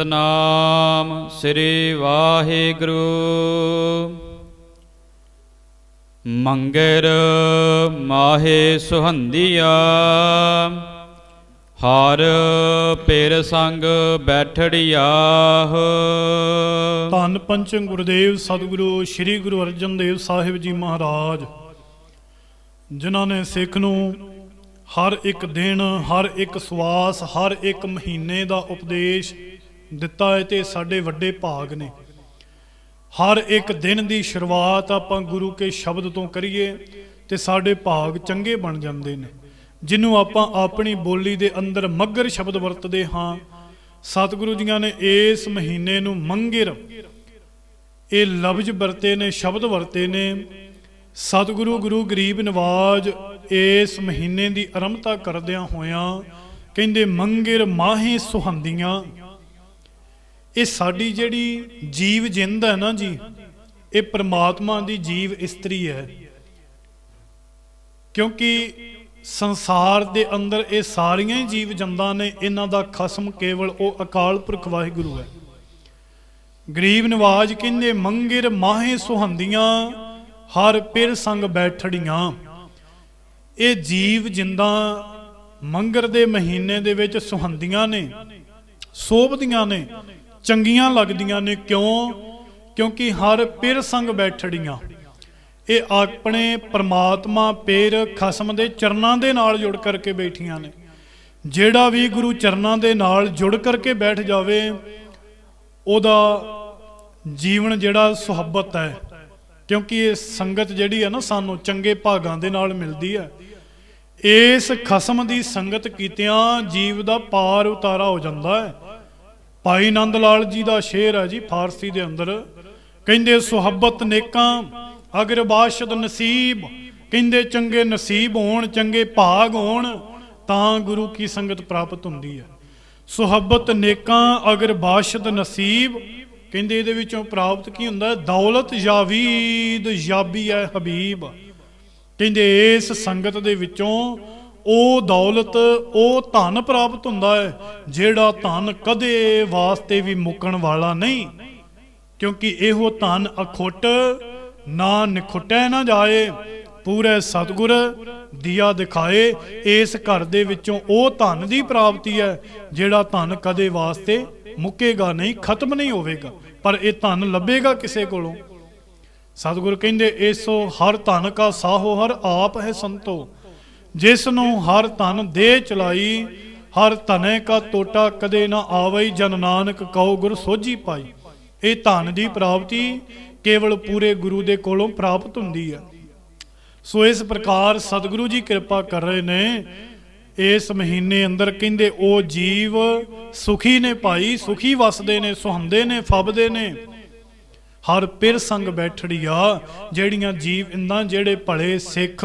ਨਾਮ ਸ੍ਰੀ ਵਾਹਿਗੁਰੂ। ਮੰਗਰ ਮਾਹੇ ਸੁਹੰਦੀਆ, ਹਰ ਪੇਰ ਸੰਗ ਬੈਠੜਿਆਹ। ਧੰਨ ਪੰਚਮ ਗੁਰਦੇਵ ਸਤਿਗੁਰੂ ਸ੍ਰੀ ਗੁਰੂ ਅਰਜਨ ਦੇਵ ਸਾਹਿਬ ਜੀ ਮਹਾਰਾਜ, ਜਿਨ੍ਹਾਂ ਨੇ ਸਿੱਖ ਨੂੰ ਹਰ ਇੱਕ ਦਿਨ, ਹਰ ਇੱਕ ਸਵਾਸ, ਹਰ ਇੱਕ ਮਹੀਨੇ ਦਾ ਉਪਦੇਸ਼ ਦਿੱਤਾ ਹੈ ਤੇ ਸਾਡੇ ਵੱਡੇ ਭਾਗ ਨੇ। ਹਰ ਇੱਕ ਦਿਨ ਦੀ ਸ਼ੁਰੂਆਤ ਆਪਾਂ ਗੁਰੂ ਕੇ ਸ਼ਬਦ ਤੋਂ ਕਰੀਏ ਤੇ ਸਾਡੇ ਭਾਗ ਚੰਗੇ ਬਣ ਜਾਂਦੇ ਨੇ। ਜਿਹਨੂੰ ਆਪਾਂ ਆਪਣੀ ਬੋਲੀ ਦੇ ਅੰਦਰ ਮੱਗਰ ਸ਼ਬਦ ਵਰਤਦੇ ਹਾਂ, ਸਤਿਗੁਰੂ ਜੀਆਂ ਨੇ ਇਸ ਮਹੀਨੇ ਨੂੰ ਮੰਗਿਰ, ਇਹ ਲਫ਼ਜ਼ ਵਰਤੇ ਨੇ, ਸ਼ਬਦ ਵਰਤੇ ਨੇ। ਸਤਿਗੁਰੂ ਗੁਰੂ ਗਰੀਬ ਨਵਾਜ ਇਸ ਮਹੀਨੇ ਦੀ ਆਰੰਭਤਾ ਕਰਦਿਆਂ ਹੋਇਆਂ ਕਹਿੰਦੇ ਮੰਗਿਰ ਮਾਹੀ ਸੁਹੰਦੀਆਂ। ਇਹ ਸਾਡੀ ਜਿਹੜੀ ਜੀਵ ਜਿੰਦ ਹੈ ਨਾ ਜੀ, ਇਹ ਪ੍ਰਮਾਤਮਾ ਦੀ ਜੀਵ ਇਸਤਰੀ ਹੈ। ਕਿਉਂਕਿ ਸੰਸਾਰ ਦੇ ਅੰਦਰ ਇਹ ਸਾਰੀਆਂ ਹੀ ਜੀਵ ਜੰਦਾਂ ਨੇ, ਇਹਨਾਂ ਦਾ ਖਸਮ ਕੇਵਲ ਉਹ ਅਕਾਲ ਪੁਰਖ ਵਾਹਿਗੁਰੂ ਹੈ। ਗਰੀਬ ਨਿਵਾਜ਼ ਕਹਿੰਦੇ, ਮੰਗਿਰ ਮਾਹੇ ਸੁਹੰਦੀਆਂ, ਹਰ ਪਿਰ ਸੰਗ ਬੈਠੜੀਆਂ। ਇਹ ਜੀਵ ਜਿੰਦਾਂ ਮੰਗਰ ਦੇ ਮਹੀਨੇ ਦੇ ਵਿੱਚ ਸੁਹੰਦੀਆਂ ਨੇ, ਸੋਭਦੀਆਂ ਨੇ। ਚੰਗੀਆਂ ਲੱਗਦੀਆਂ ਨੇ ਕਿਉਂ? ਕਿਉਂਕਿ ਹਰ ਪਿਰ ਸੰਗ ਬੈਠੜੀਆਂ। ਇਹ ਆਪਣੇ ਪ੍ਰਮਾਤਮਾ ਪੇਰ ਖਸਮ ਦੇ ਚਰਨਾਂ ਦੇ ਨਾਲ ਜੁੜ ਕਰਕੇ ਬੈਠੀਆਂ ਨੇ। ਜਿਹੜਾ ਵੀ ਗੁਰੂ ਚਰਨਾਂ ਦੇ ਨਾਲ ਜੁੜ ਕਰਕੇ ਬੈਠ ਜਾਵੇ, ਉਹਦਾ ਜੀਵਨ ਜਿਹੜਾ ਸੁਹੱਬਤ ਹੈ। ਕਿਉਂਕਿ ਇਹ ਸੰਗਤ ਜਿਹੜੀ ਹੈ ਨਾ, ਸਾਨੂੰ ਚੰਗੇ ਭਾਗਾਂ ਦੇ ਨਾਲ ਮਿਲਦੀ ਹੈ। ਇਸ ਖਸਮ ਦੀ ਸੰਗਤ ਕੀਤਿਆਂ ਜੀਵ ਦਾ ਪਾਰ ਉਤਾਰਾ ਹੋ ਜਾਂਦਾ ਹੈ। ਭਾਈ ਨੰਦ ਲਾਲ ਜੀ ਦਾ ਸ਼ੇਰ ਹੈ ਜੀ ਫਾਰਸੀ ਦੇ ਅੰਦਰ। ਕਹਿੰਦੇ, ਸੁਹੱਬਤ ਨੇਕਾਂ, ਅਗਰ ਬਾਸ਼ਦ ਨਸੀਬ। ਕਹਿੰਦੇ, ਚੰਗੇ ਨਸੀਬ ਹੋਣ, ਚੰਗੇ ਭਾਗ ਹੋਣ, ਤਾਂ ਗੁਰੂ ਕੀ ਸੰਗਤ ਪ੍ਰਾਪਤ ਹੁੰਦੀ ਹੈ। ਸੁਹੱਬਤ ਨੇਕਾਂ, ਅਗਰ ਬਾਸ਼ਦ ਨਸੀਬ। ਕਹਿੰਦੇ, ਇਹਦੇ ਵਿੱਚੋਂ ਪ੍ਰਾਪਤ ਕੀ ਹੁੰਦਾ ਦੌਲਤ ਯਾਵੀਦ, ਯਾਬੀ ਹੈ ਹਬੀਬ। ਕਹਿੰਦੇ, ਇਸ ਸੰਗਤ ਦੇ ਵਿੱਚੋਂ ਉਹ ਦੌਲਤ, ਉਹ ਧਨ ਪ੍ਰਾਪਤ ਹੁੰਦਾ ਹੈ, ਜਿਹੜਾ ਧਨ ਕਦੇ ਵਾਸਤੇ ਵੀ ਮੁੱਕਣ ਵਾਲਾ ਨਹੀਂ। ਕਿਉਂਕਿ ਇਹੋ ਧਨ ਅਖੁੱਟ ਨਾ ਨਿਖੁੱਟੈ ਨਾ ਜਾਏ, ਪੂਰੇ ਸਤਗੁਰ ਦੀਆ ਦਿਖਾਏ, ਇਸ ਘਰ ਦੇ ਵਿੱਚੋਂ ਉਹ ਧਨ ਦੀ ਪ੍ਰਾਪਤੀ ਹੈ, ਜਿਹੜਾ ਧਨ ਕਦੇ ਵਾਸਤੇ ਮੁੱਕੇਗਾ ਨਹੀਂ, ਖਤਮ ਨਹੀਂ ਹੋਵੇਗਾ, ਪਰ ਇਹ ਧਨ ਲੱਭੇਗਾ ਕਿਸੇ ਕੋਲੋਂ। ਸਤਿਗੁਰ ਕਹਿੰਦੇ ਏਸੋ ਹਰ ਧਨ ਕਾ ਸਾਹੋ ਹਰ ਆਪ ਹੈ ਸੰਤੋ। ਜਿਸ ਨੂੰ ਹਰ ਧਨ ਦੇ ਚਲਾਈ, ਹਰ ਧਨੇ ਕਾ ਟੋਟਾ ਕਦੇ ਨਾ ਆਵੇ ਜਨ ਨਾਨਕ ਕਉ ਗੁਰ ਸੋਝੀ ਪਾਈ। ਇਹ ਧਨ ਦੀ ਪ੍ਰਾਪਤੀ ਕੇਵਲ ਪੂਰੇ ਗੁਰੂ ਦੇ ਕੋਲੋਂ ਪ੍ਰਾਪਤ ਹੁੰਦੀ ਹੈ। ਸੋ ਇਸ ਪ੍ਰਕਾਰ ਸਤਿਗੁਰੂ ਜੀ ਕਿਰਪਾ ਕਰ ਰਹੇ ਨੇ। ਇਸ ਮਹੀਨੇ ਅੰਦਰ ਕਹਿੰਦੇ, ਉਹ ਜੀਵ ਸੁਖੀ ਨੇ ਭਾਈ, ਸੁਖੀ ਵਸਦੇ ਨੇ, ਸੁਹੰਦੇ ਨੇ, ਫੱਬਦੇ ਨੇ। ਹਰ ਪਿਰ ਸੰਗ ਬੈਠੜੀਆ, ਜਿਹੜੀਆਂ ਜੀਵ ਇੰਦਾਂ ਜਿਹੜੇ ਭਲੇ ਸਿੱਖ,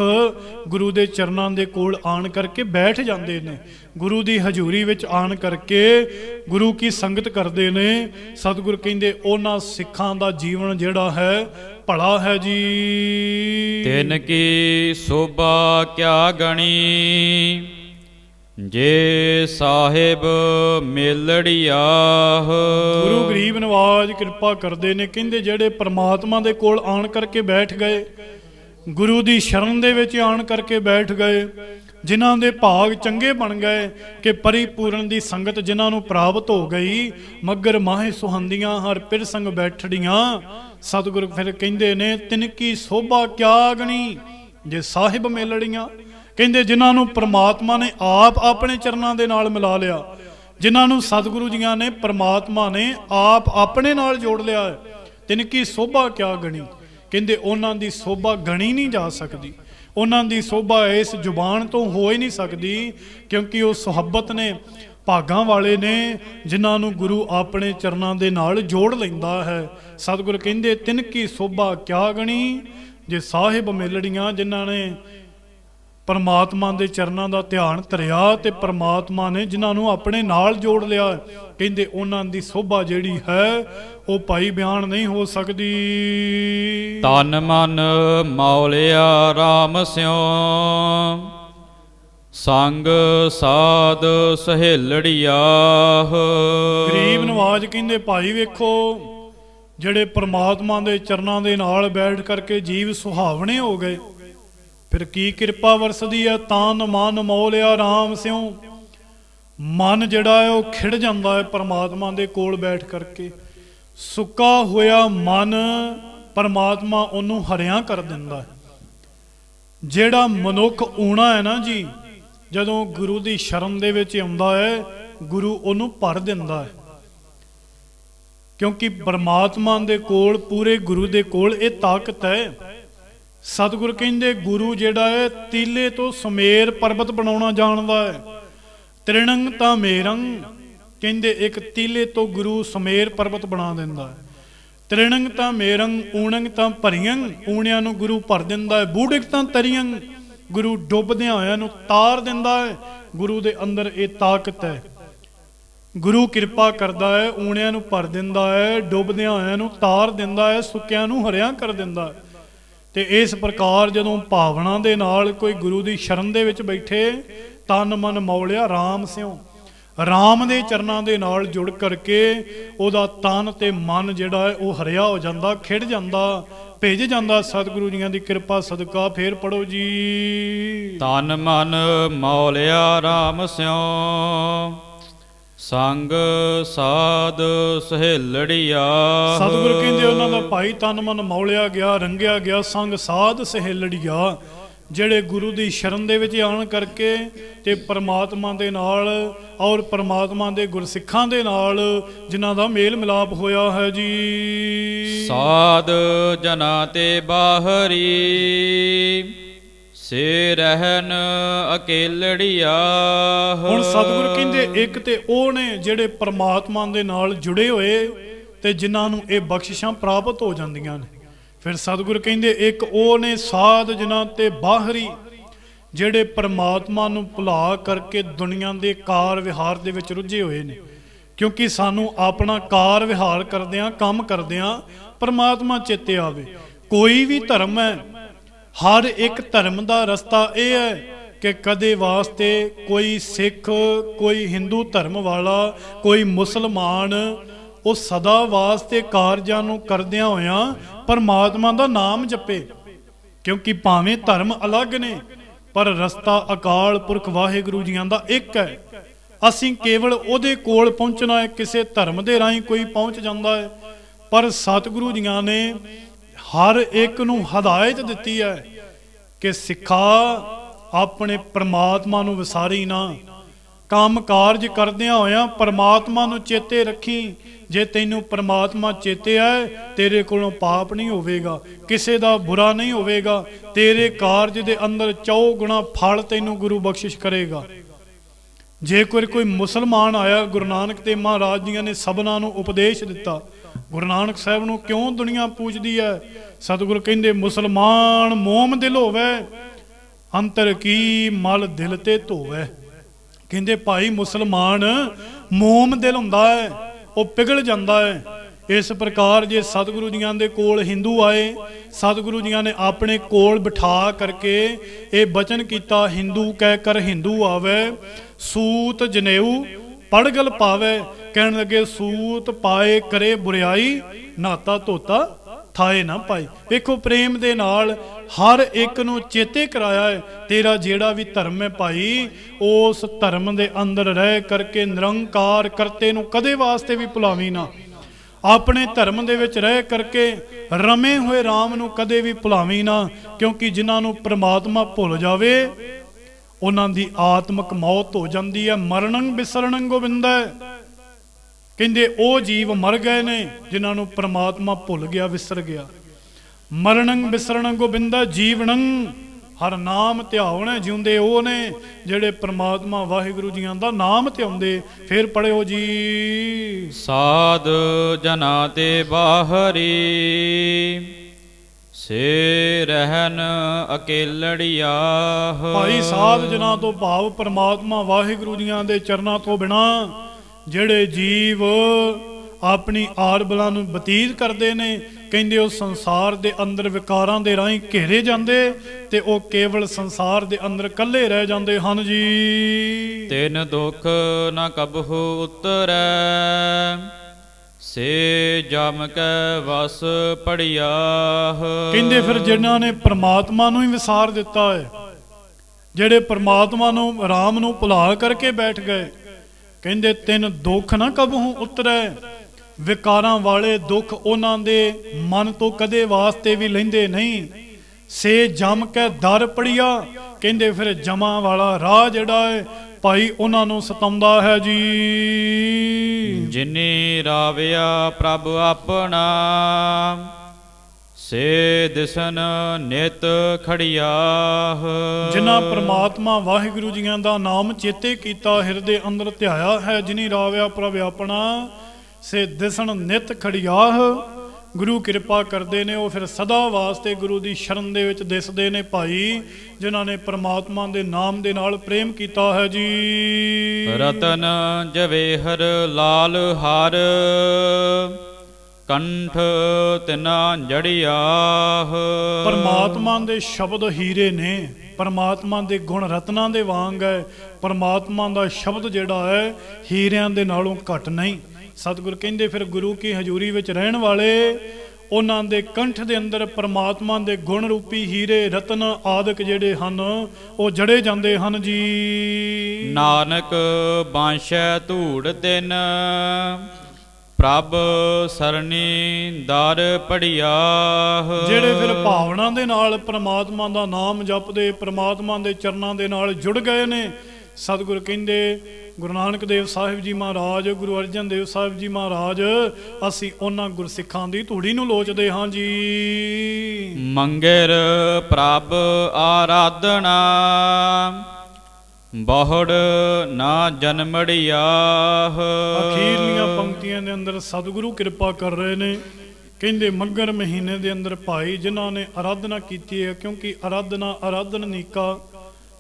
ਗੁਰੂ ਦੇ ਚਰਨਾਂ ਦੇ ਕੋਲ ਆਣ ਕਰਕੇ ਬੈਠ ਜਾਂਦੇ ਨੇ। ਗੁਰੂ ਦੀ ਹਜ਼ੂਰੀ ਵਿੱਚ ਆਣ ਕਰਕੇ ਗੁਰੂ ਕੀ ਸੰਗਤ ਕਰਦੇ ਨੇ। ਸਤਿਗੁਰ ਕਹਿੰਦੇ, ਉਹਨਾਂ ਸਿੱਖਾਂ ਦਾ ਜੀਵਨ ਜਿਹੜਾ ਹੈ, ਭਲਾ ਹੈ ਜੀ। ਤਿਨ ਕੀ ਸੋਭਾ ਕਿਆ ਗਣੀ? ਜੇ ਸਾਹਿਬ ਮੇਲੜਿਆਹ। ਗੁਰੂ ਗਰੀਬ ਨਵਾਜ ਕਿਰਪਾ ਕਰਦੇ ਨੇ, ਕਹਿੰਦੇ ਜਿਹੜੇ ਪ੍ਰਮਾਤਮਾ ਦੇ ਕੋਲ ਆਣ ਕਰਕੇ ਬੈਠ ਗਏ, ਗੁਰੂ ਦੀ ਸ਼ਰਨ ਦੇ ਵਿੱਚ ਆਣ ਕਰਕੇ ਬੈਠ ਗਏ, ਜਿਨ੍ਹਾਂ ਦੇ ਭਾਗ ਚੰਗੇ ਬਣ ਗਏ ਕਿ ਪਰਿਪੂਰਨ ਦੀ ਸੰਗਤ ਜਿਨ੍ਹਾਂ ਨੂੰ ਪ੍ਰਾਪਤ ਹੋ ਗਈ, ਮਗਰ ਮਾਹੇ ਸੁਹੰਦੀਆਂ ਹਰ ਪਿਰ ਸੰਗ ਬੈਠੜੀਆਂ। ਸਤਿਗੁਰੂ ਫਿਰ ਕਹਿੰਦੇ ਨੇ, ਤਿਨਕੀ ਸੋਭਾ ਕਿਆ ਗਣੀ ਜੇ ਸਾਹਿਬ ਮੇਲੜੀਆਂ। ਕਹਿੰਦੇ ਜਿਨ੍ਹਾਂ ਨੂੰ ਪ੍ਰਮਾਤਮਾ ਨੇ ਆਪ ਆਪਣੇ ਚਰਨਾਂ ਦੇ ਨਾਲ ਮਿਲਾ ਲਿਆ, ਜਿਨ੍ਹਾਂ ਨੂੰ ਸਤਿਗੁਰੂ ਜੀਆਂ ਨੇ ਪ੍ਰਮਾਤਮਾ ਨੇ ਆਪ ਆਪਣੇ ਨਾਲ ਜੋੜ ਲਿਆ ਹੈ, ਤਿਨ ਕੀ ਸੋਭਾ ਕਿਆ ਗਣੀ? ਕਹਿੰਦੇ ਉਹਨਾਂ ਦੀ ਸੋਭਾ ਗਣੀ ਨਹੀਂ ਜਾ ਸਕਦੀ, ਉਹਨਾਂ ਦੀ ਸੋਭਾ ਇਸ ਜ਼ੁਬਾਨ ਤੋਂ ਹੋ ਹੀ ਨਹੀਂ ਸਕਦੀ, ਕਿਉਂਕਿ ਉਹ ਸੁਹੱਬਤ ਨੇ, ਭਾਗਾਂ ਵਾਲੇ ਨੇ, ਜਿਨ੍ਹਾਂ ਨੂੰ ਗੁਰੂ ਆਪਣੇ ਚਰਨਾਂ ਦੇ ਨਾਲ ਜੋੜ ਲੈਂਦਾ ਹੈ। ਸਤਿਗੁਰ ਕਹਿੰਦੇ ਤਿਨ ਕੀ ਸੋਭਾ ਕਿਆ ਗਣੀ? ਜੇ ਸਾਹਿਬ ਮੇਲੜੀਆਂ ਜਿਨ੍ਹਾਂ ਨੇ ਪਰਮਾਤਮਾ ਦੇ ਚਰਨਾਂ ਦਾ ਧਿਆਨ ਧਰਿਆ ਤੇ ਪਰਮਾਤਮਾ ਨੇ ਜਿਨ੍ਹਾਂ ਨੂੰ ਆਪਣੇ ਨਾਲ ਜੋੜ ਲਿਆ ਕਹਿੰਦੇ ਉਹਨਾਂ ਦੀ ਸੋਭਾ ਜਿਹੜੀ ਹੈ ਉਹ ਭਾਈ ਬਿਆਨ ਨਹੀਂ ਹੋ ਸਕਦੀ। ਤਨ ਮਨ ਮੌਲਿਆ RAM ਸਿਉ ਸੰਗ ਸਾਧ ਸਹੇਲੜੀਆਹ ਗਰੀਬ ਨਵਾਜ ਕਹਿੰਦੇ ਭਾਈ ਵੇਖੋ ਜਿਹੜੇ ਪ੍ਰਮਾਤਮਾ ਦੇ ਚਰਨਾਂ ਦੇ ਨਾਲ ਬੈਠ ਕਰਕੇ ਜੀਵ ਸੁਹਾਵਣੇ ਹੋ ਗਏ ਫਿਰ ਕੀ ਕਿਰਪਾ ਵਰਸਦੀ ਹੈ ਤਾਨ ਮਨ ਮੌਲਿਆ RAM ਸਿਉ। ਮਨ ਜਿਹੜਾ ਹੈ ਉਹ ਖਿੜ ਜਾਂਦਾ ਹੈ ਪਰਮਾਤਮਾ ਦੇ ਕੋਲ ਬੈਠ ਕਰਕੇ। ਸੁੱਕਾ ਹੋਇਆ ਮਨ, ਪਰਮਾਤਮਾ ਉਹਨੂੰ ਹਰਿਆ ਕਰ ਦਿੰਦਾ ਹੈ ਜਿਹੜਾ ਮਨੁੱਖ ਊਣਾ ਹੈ ਨਾ ਜੀ, ਜਦੋਂ ਗੁਰੂ ਦੀ ਸ਼ਰਨ ਦੇ ਵਿੱਚ ਆਉਂਦਾ ਹੈ ਗੁਰੂ ਉਹਨੂੰ ਭਰ ਦਿੰਦਾ ਹੈ ਕਿਉਂਕਿ ਪਰਮਾਤਮਾ ਦੇ ਕੋਲ, ਪੂਰੇ ਗੁਰੂ ਦੇ ਕੋਲ ਇਹ ਤਾਕਤ ਹੈ ਸਤਿਗੁਰ ਕਹਿੰਦੇ, ਗੁਰੂ ਜਿਹੜਾ ਹੈ, ਤੀਲੇ ਤੋਂ ਸੁਮੇਰ ਪਰਬਤ ਬਣਾਉਣਾ ਜਾਣਦਾ ਹੈ। ਤ੍ਰਿਣੰਗ ਤਾਂ ਮੇਰੰ ਕਹਿੰਦੇ, ਇੱਕ ਤੀਲੇ ਤੋਂ ਗੁਰੂ ਸਮੇਰ ਪਰਬਤ ਬਣਾ ਦਿੰਦਾ ਹੈ। ਤ੍ਰਿਣੰਗ ਤਾਂ ਮੇਰੰ ਊਣੰਗ ਤਾਂ ਭਰੀਆਂ ਊਣਿਆਂ ਨੂੰ ਗੁਰੂ ਭਰ ਦਿੰਦਾ ਹੈ। ਬੂੜਿਕ ਤਾਂ ਤਰੀਆਂ ਗੁਰੂ ਡੁੱਬਦਿਆਂ ਹੋਇਆਂ ਨੂੰ ਤਾਰ ਦਿੰਦਾ ਹੈ। ਗੁਰੂ ਦੇ ਅੰਦਰ ਇਹ ਤਾਕਤ ਹੈ। ਗੁਰੂ ਕਿਰਪਾ ਕਰਦਾ ਹੈ, ਊਣਿਆਂ ਨੂੰ ਭਰ ਦਿੰਦਾ ਹੈ। ਡੁੱਬਦਿਆਂ ਹੋਇਆਂ ਨੂੰ ਤਾਰ ਦਿੰਦਾ ਹੈ। ਸੁੱਕਿਆਂ ਨੂੰ ਹਰਿਆ ਕਰ ਦਿੰਦਾ ਹੈ। ਤੇ ਇਸ ਪ੍ਰਕਾਰ ਜਦੋਂ ਭਾਵਨਾ ਦੇ ਨਾਲ ਕੋਈ ਗੁਰੂ ਦੀ ਸ਼ਰਨ ਦੇ ਵਿੱਚ ਬੈਠੇ, ਤਨ ਮਨ ਮੌਲਿਆ RAM ਸਿਉ। RAM ਦੇ ਚਰਨਾਂ ਦੇ ਨਾਲ ਜੁੜ ਕਰਕੇ ਉਹਦਾ ਤਨ ਤੇ ਮਨ ਜਿਹੜਾ ਹੈ ਉਹ ਹਰਿਆ ਹੋ ਜਾਂਦਾ, ਖਿੜ ਜਾਂਦਾ, ਭਿੱਜ ਜਾਂਦਾ। ਸਤਿਗੁਰੂ ਜੀਆਂ ਦੀ ਕਿਰਪਾ, ਸਦਕਾ ਫੇਰ ਪੜੋ ਜੀ। ਤਨ ਮਨ ਮੌਲਿਆ RAM ਸਿਉ। ਸੰਗ ਸਾਧ ਸਹੇਲੜੀਆਹ ਸਤਿਗੁਰ ਕਹਿੰਦੇ ਉਹਨਾਂ ਦਾ ਭਾਈ ਤਨ ਮਨ ਮੌਲਿਆ ਗਿਆ ਰੰਗਿਆ ਗਿਆ ਸੰਗ ਸਾਧ ਸਹੇਲੜੀਆ ਜਿਹੜੇ ਗੁਰੂ ਦੀ ਸ਼ਰਨ ਦੇ ਵਿੱਚ ਆਉਣ ਕਰਕੇ ਤੇ ਪ੍ਰਮਾਤਮਾ ਦੇ ਨਾਲ ਔਰ ਪ੍ਰਮਾਤਮਾ ਦੇ ਗੁਰਸਿੱਖਾਂ ਦੇ ਨਾਲ ਜਿਨ੍ਹਾਂ ਦਾ ਮੇਲ ਮਿਲਾਪ ਹੋਇਆ ਹੈ ਜੀ। ਸਾਧ ਜਨਾ ਤੇ ਬਾਹਰੀ ਸੇ ਰਹਿਨ ਅਕੇਲੜੀਆਹ। ਹੁਣ ਸਤਿਗੁਰ ਕਹਿੰਦੇ, ਇੱਕ ਤੇ ਉਹ ਨੇ ਜਿਹੜੇ ਪਰਮਾਤਮਾ ਦੇ ਨਾਲ ਜੁੜੇ ਹੋਏ ਤੇ ਜਿਨ੍ਹਾਂ ਨੂੰ ਇਹ ਬਖਸ਼ਿਸ਼ਾਂ ਪ੍ਰਾਪਤ ਹੋ ਜਾਂਦੀਆਂ ਨੇ। ਫਿਰ ਸਤਿਗੁਰ ਕਹਿੰਦੇ, ਇੱਕ ਉਹ ਨੇ ਸਾਧ ਜਿਨ੍ਹਾਂ ਤੇ ਬਾਹਰੀ ਜਿਹੜੇ ਪਰਮਾਤਮਾ ਨੂੰ ਭੁਲਾ ਕਰਕੇ ਦੁਨੀਆ ਦੇ ਕਾਰ ਵਿਹਾਰ ਦੇ ਵਿੱਚ ਰੁੱਝੇ ਹੋਏ ਨੇ। ਕਿਉਂਕਿ ਸਾਨੂੰ ਆਪਣਾ ਕਾਰ ਵਿਹਾਰ ਕਰਦਿਆਂ, ਕੰਮ ਕਰਦਿਆਂ ਪਰਮਾਤਮਾ ਚੇਤੇ ਆਵੇ। ਕੋਈ ਵੀ ਧਰਮ ਹੈ ਹਰ ਇੱਕ ਧਰਮ ਦਾ ਰਸਤਾ ਇਹ ਹੈ ਕਿ ਕਦੇ ਵਾਸਤੇ ਕੋਈ ਸਿੱਖ, ਕੋਈ ਹਿੰਦੂ ਧਰਮ ਵਾਲਾ, ਕੋਈ ਮੁਸਲਮਾਨ ਉਹ ਸਦਾ ਵਾਸਤੇ ਕਾਰਜਾਂ ਨੂੰ ਕਰਦਿਆਂ ਹੋਇਆਂ ਪਰਮਾਤਮਾ ਦਾ ਨਾਮ ਜਪੇ। ਕਿਉਂਕਿ ਭਾਵੇਂ ਧਰਮ ਅਲੱਗ ਨੇ, ਪਰ ਰਸਤਾ ਅਕਾਲ ਪੁਰਖ ਵਾਹਿਗੁਰੂ ਜੀਆਂ ਦਾ ਇੱਕ ਹੈ। ਅਸੀਂ ਕੇਵਲ ਉਹਦੇ ਕੋਲ ਪਹੁੰਚਣਾ ਹੈ, ਕਿਸੇ ਧਰਮ ਦੇ ਰਾਹੀਂ ਕੋਈ ਪਹੁੰਚ ਜਾਂਦਾ ਹੈ। ਪਰ ਸਤਿਗੁਰੂ ਜੀਆਂ ਨੇ ਹਰ ਇੱਕ ਨੂੰ ਹਦਾਇਤ ਦਿੱਤੀ ਹੈ ਕਿ ਸਿੱਖਾ ਆਪਣੇ ਪ੍ਰਮਾਤਮਾ ਨੂੰ ਵਿਸਾਰੀ ਨਾ। ਕੰਮ ਕਾਰਜ ਕਰਦਿਆਂ ਹੋਇਆਂ ਪ੍ਰਮਾਤਮਾ ਨੂੰ ਚੇਤੇ ਰੱਖੀ। ਜੇ ਤੈਨੂੰ ਪ੍ਰਮਾਤਮਾ ਚੇਤੇ ਆਏ ਤੇਰੇ ਕੋਲੋਂ ਪਾਪ ਨਹੀਂ ਹੋਵੇਗਾ, ਕਿਸੇ ਦਾ ਬੁਰਾ ਨਹੀਂ ਹੋਵੇਗਾ, ਤੇਰੇ ਕਾਰਜ ਦੇ ਅੰਦਰ ਚੌ ਗੁਣਾ ਫਲ ਤੈਨੂੰ ਗੁਰੂ ਬਖਸ਼ਿਸ਼ ਕਰੇਗਾ। ਜੇ ਕੋਈ ਕੋਈ ਮੁਸਲਮਾਨ ਆਇਆ, ਗੁਰੂ ਨਾਨਕ ਤੇ ਮਹਾਰਾਜ ਜੀਆਂ ਨੇ ਸਭਨਾਂ ਨੂੰ ਉਪਦੇਸ਼ ਦਿੱਤਾ ਗੁਰੂ ਨਾਨਕ ਸਾਹਿਬ ਨੂੰ ਕਿਉਂ ਦੁਨੀਆ ਪੂਜਦੀ ਹੈ ਸਤਿਗੁਰ ਕਹਿੰਦੇ, ਮੁਸਲਮਾਨ ਮੋਮ ਦਿਲ ਹੋਵੇ, ਅੰਤਰ ਕੀ ਮਲ ਦਿਲ ਤੇ ਧੋਵੇ? ਕਹਿੰਦੇ, ਭਾਈ ਮੁਸਲਮਾਨ ਮੋਮ ਦਿਲ ਹੁੰਦਾ ਹੈ ਉਹ ਪਿਘਲ ਜਾਂਦਾ ਹੈ ਇਸ ਪ੍ਰਕਾਰ ਜੇ ਸਤਿਗੁਰੂ ਜੀਆਂ ਦੇ ਕੋਲ ਹਿੰਦੂ ਆਏ, ਸਤਿਗੁਰੂ ਜੀਆਂ ਨੇ ਆਪਣੇ ਕੋਲ ਬਿਠਾ ਕਰਕੇ ਇਹ ਬਚਨ ਕੀਤਾ, ਹਿੰਦੂ ਕਹਿ ਕਰ ਹਿੰਦੂ ਆਵੇ, ਸੂਤ ਜਨੇਊ ਪੜਗਲ ਪਾਵੇ ਕਹਿਣ ਲੱਗੇ, ਸੂਤ ਪਾਏ ਕਰੇ ਬੁਰਿਆਈ, ਨਾਤਾ ਧੋਤਾ ਥਾਏ ਨਾ ਪਾਈ। ਵੇਖੋ, ਪ੍ਰੇਮ ਦੇ ਨਾਲ ਹਰ ਇੱਕ ਨੂੰ ਚੇਤੇ ਕਰਾਇਆ ਹੈ, ਤੇਰਾ ਜਿਹੜਾ ਵੀ ਧਰਮ ਹੈ ਭਾਈ, ਉਸ ਧਰਮ ਦੇ ਅੰਦਰ ਰਹਿ ਕਰਕੇ ਨਿਰੰਕਾਰ ਕਰਤੇ ਨੂੰ ਕਦੇ ਵਾਸਤੇ ਵੀ ਭੁਲਾਵੀ ਨਾ। ਆਪਣੇ ਧਰਮ ਦੇ ਵਿੱਚ ਰਹਿ ਕਰਕੇ ਰਮੇ ਹੋਏ RAM ਨੂੰ ਕਦੇ ਵੀ ਭੁਲਾਵੀ ਨਾ, ਕਿਉਂਕਿ ਜਿਨ੍ਹਾਂ ਨੂੰ ਪ੍ਰਮਾਤਮਾ ਭੁੱਲ ਜਾਵੇ, ਉਹਨਾਂ ਦੀ ਆਤਮਿਕ ਮੌਤ ਹੋ ਜਾਂਦੀ ਹੈ। ਮਰਣੰ ਬਿਸਰਣੰ ਗੋਬਿੰਦੈ ਕਹਿੰਦੇ ਉਹ ਜੀਵ ਮਰ ਗਏ ਨੇ ਜਿਨ੍ਹਾਂ ਨੂੰ ਪ੍ਰਮਾਤਮਾ ਭੁੱਲ ਗਿਆ ਵਿਸਰ ਗਿਆ। ਮਰਣੰ ਬਿਸਰਣੰ ਗੋਬਿੰਦਾ ਜੀਵਨੰ ਹਰ ਨਾਮ ਧਿਆਉਣੇ ਜਿਉਂਦੇ ਉਹ ਨੇ ਜਿਹੜੇ ਪ੍ਰਮਾਤਮਾ ਵਾਹਿਗੁਰੂ ਜੀਆਂ ਦਾ ਨਾਮ ਧਿਆਉਂਦੇ ਫਿਰ ਪੜਿਓ ਜੀ। ਸਾਧ ਜਨਾ ਤੇ ਬਾਹਰੀ ਸੇ ਰਹਿਨ ਅਕੇਲੜੀਆਹ। ਭਾਈ ਸਾਧ ਜਨਾਂ ਤੋਂ ਭਾਵ ਪ੍ਰਮਾਤਮਾ ਵਾਹਿਗੁਰੂ ਜੀਆਂ ਦੇ ਚਰਨਾਂ ਤੋਂ ਬਿਨਾ ਜਿਹੜੇ ਜੀਵ ਆਪਣੀ ਆਰਬਲਾਂ ਨੂੰ ਬਤੀਤ ਕਰਦੇ ਨੇ ਕਹਿੰਦੇ ਉਹ ਸੰਸਾਰ ਦੇ ਅੰਦਰ ਵਿਕਾਰਾਂ ਦੇ ਰਾਹੀਂ ਘੇਰੇ ਜਾਂਦੇ ਤੇ ਉਹ ਕੇਵਲ ਸੰਸਾਰ ਦੇ ਅੰਦਰ ਇਕੱਲੇ ਰਹਿ ਜਾਂਦੇ ਹਨ ਜੀ। ਤਿਨ ਦੁਖ ਨ ਕਬਹੁ ਉਤਰੈ ਸੇ ਜਮ ਕੈ ਵਸ ਪੜਿਆਹ ਕਹਿੰਦੇ ਫਿਰ ਜਿਨ੍ਹਾਂ ਨੇ ਪ੍ਰਮਾਤਮਾ ਨੂੰ ਹੀ ਵਿਸਾਰ ਦਿੱਤਾ ਹੈ ਜਿਹੜੇ ਪ੍ਰਮਾਤਮਾ ਨੂੰ ਰਾਮ ਨੂੰ ਭੁਲਾ ਕਰਕੇ ਬੈਠ ਗਏ ਕਹਿੰਦੇ, ਤਿੰਨ ਦੁੱਖ ਨਾ ਕਬਹੂ ਉਤਰੈ। ਵਿਕਾਰਾਂ ਵਾਲੇ ਦੁੱਖ ਉਹਨਾਂ ਦੇ ਮਨ ਤੋਂ ਕਦੇ ਵਾਸਤੇ ਵੀ ਲੈਂਦੇ ਨਹੀਂ। ਸੇ ਜਮ ਕੇ ਦਰ ਪੜਿਆ। ਕਹਿੰਦੇ, ਫਿਰ ਜਮਾ ਵਾਲਾ ਰਾਹ ਜਿਹੜਾ ਹੈ ਭਾਈ ਉਹਨਾਂ ਨੂੰ ਸਤਾਉਂਦਾ ਹੈ ਜੀ। ਜਿਨੀ ਰਾਵਿਆ ਪ੍ਰਭ ਆਪਣਾ ਸੇ ਦਿਸਨ ਨਿਤ ਖੜਿਆਹ। ਜਿਨ੍ਹਾਂ ਪ੍ਰਮਾਤਮਾ ਵਾਹਿਗੁਰੂ ਜੀਆਂ ਦਾ ਨਾਮ ਚੇਤੇ ਕੀਤਾ ਹਿਰਦੇ ਅੰਦਰ ਧਿਆਇਆ ਹੈ ਜਿਨੀ ਰਾਵਿਆ ਪ੍ਰਭ ਆਪਣਾ ਸੇ ਦਿਸਣ ਨਿਤ ਖੜਿਆਹ। ਗੁਰੂ ਕਿਰਪਾ ਕਰਦੇ ਨੇ ਉਹ ਫਿਰ ਸਦਾ ਵਾਸਤੇ ਗੁਰੂ ਦੀ ਸ਼ਰਨ ਦੇ ਵਿੱਚ ਦਿਸਦੇ ਨੇ ਭਾਈ ਜਿਨ੍ਹਾਂ ਨੇ ਪ੍ਰਮਾਤਮਾ ਦੇ ਨਾਮ ਦੇ ਨਾਲ ਪ੍ਰੇਮ ਕੀਤਾ ਹੈ ਜੀ। ਰਤਨ ਜਵੇਹਰ ਲਾਲ ਹਰ। ਕੰਠ ਤਿਨਾ ਜੜਿਆਹ। ਪਰਮਾਤਮਾ ਦੇ ਸ਼ਬਦ ਹੀਰੇ ਨੇ ਪਰਮਾਤਮਾ ਦੇ ਗੁਣ ਰਤਨਾਂ ਦੇ ਵਾਂਗ ਹੈ। ਪਰਮਾਤਮਾ ਦਾ ਸ਼ਬਦ ਜਿਹੜਾ ਹੈ ਹੀਰਿਆਂ ਦੇ ਨਾਲੋਂ ਘੱਟ ਨਹੀਂ। ਸਤਿਗੁਰ ਕਹਿੰਦੇ ਫਿਰ ਗੁਰੂ ਕੀ ਹਜ਼ੂਰੀ ਵਿੱਚ ਰਹਿਣ ਵਾਲੇ ਉਹਨਾਂ ਦੇ ਕੰਠ ਦੇ ਅੰਦਰ ਪਰਮਾਤਮਾ ਦੇ ਗੁਣ ਰੂਪੀ ਹੀਰੇ ਰਤਨ ਆਦਿਕ ਜਿਹੜੇ ਹਨ ਉਹ ਜੜੇ ਜਾਂਦੇ ਹਨ ਜੀ। ਨਾਨਕ ਬਾਂਸ਼ੈ ਧੂੜ ਤਿਨ ਪ੍ਰਭ ਸਰਣੀ ਦਰ ਪੜਿਆਹ। ਜਿਹੜੇ ਫਿਰ ਭਾਵਨਾ ਦੇ ਨਾਲ ਪ੍ਰਮਾਤਮਾ ਦਾ ਨਾਮ ਜਪਦੇ ਪ੍ਰਮਾਤਮਾ ਦੇ ਚਰਨਾਂ ਦੇ ਨਾਲ ਜੁੜ ਗਏ ਨੇ ਸਤਿਗੁਰ ਕਹਿੰਦੇ ਗੁਰੂ ਨਾਨਕ ਦੇਵ ਸਾਹਿਬ ਜੀ ਮਹਾਰਾਜ ਗੁਰੂ ਅਰਜਨ ਦੇਵ ਸਾਹਿਬ ਜੀ ਮਹਾਰਾਜ ਅਸੀਂ ਉਹਨਾਂ ਗੁਰਸਿੱਖਾਂ ਦੀ ਧੂੜੀ ਨੂੰ ਲੋਚਦੇ ਹਾਂ ਜੀ। ਮੰਗਰ ਪ੍ਰਭ ਆਰਾਧਨਾ। ਬਹੁੜ ਨਾ ਜਨਮੜਿਆਹ ਅਖੀਰਲੀਆਂ ਪੰਕਤੀਆਂ ਦੇ ਅੰਦਰ ਸਤਿਗੁਰੂ ਕਿਰਪਾ ਕਰ ਰਹੇ ਨੇ। ਕਹਿੰਦੇ, ਮੱਗਰ ਮਹੀਨੇ ਦੇ ਅੰਦਰ ਭਾਈ ਜਿਨ੍ਹਾਂ ਨੇ ਆਰਾਧਨਾ ਕੀਤੀ ਹੈ, ਕਿਉਂਕਿ ਆਰਾਧਨਾ ਆਰਾਧਨ ਨੀਕਾ,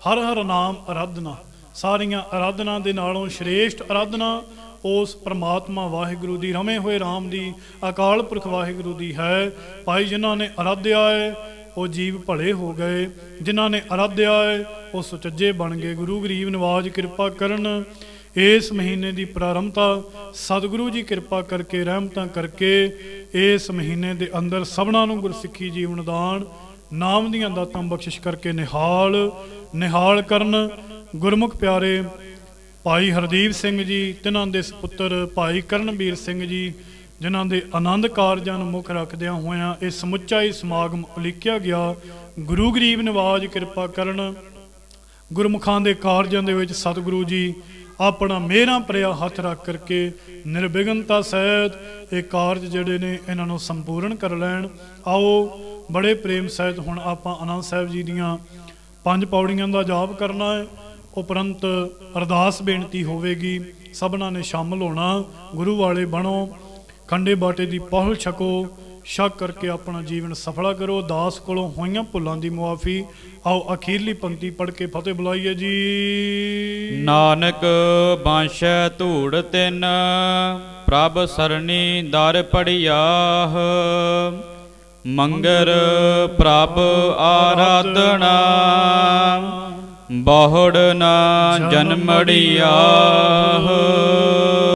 ਹਰ ਹਰ ਨਾਮ ਆਰਾਧਨਾ ਸਾਰੀਆਂ ਆਰਾਧਨਾ ਦੇ ਨਾਲੋਂ ਸ਼੍ਰੇਸ਼ਟ ਆਰਾਧਨਾ ਉਸ ਪ੍ਰਮਾਤਮਾ ਵਾਹਿਗੁਰੂ ਦੀ, ਰਮੇ ਹੋਏ RAM ਦੀ, ਅਕਾਲ ਪੁਰਖ ਵਾਹਿਗੁਰੂ ਦੀ ਹੈ। ਭਾਈ ਜਿਨ੍ਹਾਂ ਨੇ ਅਰਾਧਿਆ ਹੈ ਉਹ ਜੀਵ ਭਲੇ ਹੋ ਗਏ, ਜਿਨ੍ਹਾਂ ਨੇ ਅਰਾਧਿਆ ਹੈ, ਉਹ ਸੁਚੱਜੇ ਬਣ ਗਏ। ਗੁਰੂ ਗਰੀਬ ਨਿਵਾਜ਼ ਕਿਰਪਾ ਕਰਨ, ਇਸ ਮਹੀਨੇ ਦੀ ਪ੍ਰਾਰੰਭਤਾ, ਸਤਿਗੁਰੂ ਜੀ ਕਿਰਪਾ ਕਰਕੇ, ਰਹਿਮਤਾਂ ਕਰਕੇ, ਇਸ ਮਹੀਨੇ ਦੇ ਅੰਦਰ ਸਭਨਾਂ ਨੂੰ ਗੁਰਸਿੱਖੀ ਜੀਵਨ ਦਾਨ ਨਾਮ ਦੀਆਂ ਦਾਤਾਂ ਬਖਸ਼ਿਸ਼ ਕਰਕੇ ਨਿਹਾਲ ਨਿਹਾਲ ਕਰਨ। ਗੁਰਮੁਖ ਪਿਆਰੇ, ਭਾਈ ਹਰਦੀਪ ਸਿੰਘ ਜੀ, ਤਿਨਾਂ ਦੇ ਸੁਪੁੱਤਰ ਭਾਈ ਕਰਨਵੀਰ ਸਿੰਘ ਜੀ ਜਿਨ੍ਹਾਂ ਦੇ ਆਨੰਦ ਕਾਰਜਾਂ ਨੂੰ ਮੁੱਖ ਰੱਖਦਿਆਂ ਹੋਇਆਂ ਇਹ ਸਮੁੱਚਾ ਹੀ ਸਮਾਗਮ ਉਲੀਕਿਆ ਗਿਆ। ਗੁਰੂ ਗਰੀਬ ਨਿਵਾਜ ਕਿਰਪਾ ਕਰਨ ਗੁਰਮੁਖਾਂ ਦੇ ਕਾਰਜਾਂ ਦੇ ਵਿੱਚ ਸਤਿਗੁਰੂ ਜੀ ਆਪਣਾ ਮੇਰਾ ਪ੍ਰਿਆ ਹੱਥ ਰੱਖ ਕਰਕੇ ਨਿਰਵਿਘਨਤਾ ਸਹਿਤ ਇਹ ਕਾਰਜ ਜਿਹੜੇ ਨੇ ਇਹਨਾਂ ਨੂੰ ਸੰਪੂਰਨ ਕਰ ਲੈਣ। ਆਓ ਬੜੇ ਪ੍ਰੇਮ ਸਹਿਤ ਹੁਣ ਆਪਾਂ ਆਨੰਦ ਸਾਹਿਬ ਜੀ ਦੀਆਂ ਪੰਜ ਪੌੜੀਆਂ ਦਾ ਜਾਪ ਕਰਨਾ ਹੈ। ਉਪਰੰਤ ਅਰਦਾਸ ਬੇਨਤੀ ਹੋਵੇਗੀ। ਸਭਨਾਂ ਨੇ ਸ਼ਾਮਲ ਹੋਣਾ। ਗੁਰੂ ਵਾਲੇ ਬਣੋ। ਖੰਡੇ ਬਾਟੇ ਦੀ ਪਹੁਲ ਛਕੋ, ਸ਼ੱਕ ਕਰਕੇ ਆਪਣਾ ਜੀਵਨ ਸਫਲਾ ਕਰੋ, ਦਾਸ ਕੋਲੋਂ ਹੋਈਆਂ ਭੁੱਲਾਂ ਦੀ ਮੁਆਫੀ। ਆਓ, ਅਖੀਰਲੀ ਪੰਕਤੀ ਪੜ੍ਹ ਕੇ ਫਤਿਹ ਬੁਲਾਈਏ ਜੀ। ਨਾਨਕ ਬਾਂਸ਼ੈ ਧੂੜ ਤਿੰਨ, ਪ੍ਰਭ ਸਰਣੀ ਦਰ ਪੜਿਆਹ ਮੰਗਰ ਪ੍ਰਭ ਆਰਾਧਨਾ, ਬਹੁੜ ਨਾ ਜਨਮੜਿਆਹ